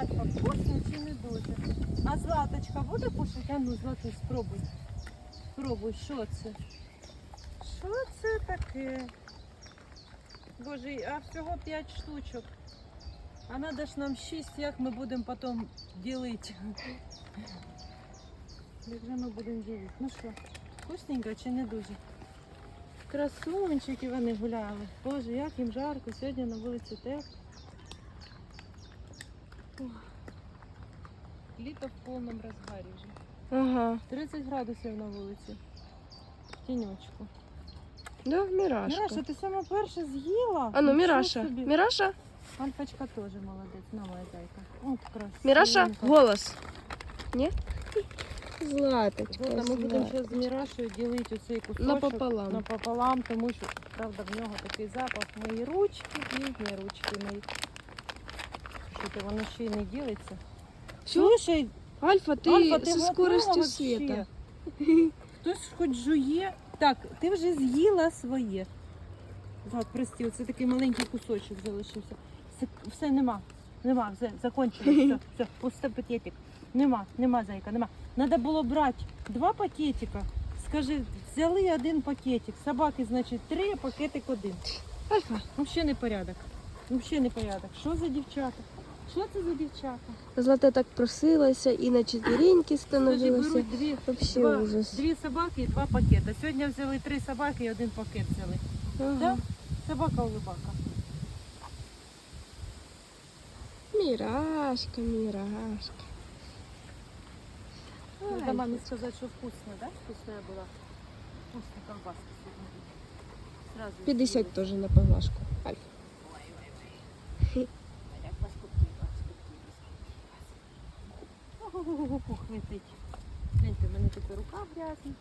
Альфа, вкусно чи не дуже? А златочка буде кушати? А ну, злату, спробуй. Спробуй, що це? Що це таке? Боже, а всього 5 штучок. А надо ж нам 6, як ми будемо потім ділити? Як же ми будемо ділити? Ну що, вкусненько чи не дуже? Красунчики вони гуляли. Боже, як їм жарко, сьогодні на вулиці тепло. Літо в повному розгарі вже. Ага. 30 градусів на вулиці. В тіньочку. Да, Мірашка. Міраша, ти саме перше з'їла? А ну, Міраша. собі. Міраша? Альфочка теж молодець, моя зайка. От красивенька. Міраша, голос. Ні? Златочка. Вот, ми будемо зараз з Мірашою ділити оцей кусочок Напополам. напополам, тому що, правда, в нього такий запах. Мої ручки, ніжні ручки мої. Що воно ще й не ділиться. Слушай, Альфа, ти Альфа, ти зі скоростю світа. Хтось хоч жує. Так, ти вже з'їла своє. Злат, прости, оце такий маленький кусочок залишився. Все, все нема. Нема, все, закончилось. Все, все, пусте пакетик. Нема, нема, зайка, нема. Надо було брати два пакетика. Скажи, взяли один пакетик. Собаки, значить, три, а пакетик один. Альфа. Взагалі не порядок. Взагалі не порядок. Що за дівчата? Що це за дівчата? Злата так просилася і на четвереньки Скажи, становилася. дві, Вообще два, ужас. дві собаки і два пакети. Сьогодні взяли три собаки і один пакет взяли. Ага. Да? Собака улибака. Мірашка, мірашка. Надо мамі сказати, що вкусно, да? Вкусна була. Вкусна колбаска сьогодні. Сразу 50 теж на поглажку. Альфа. А як вас купила? Ого-го-го, хвитить. Гляньте, в мене тепер рука грязна.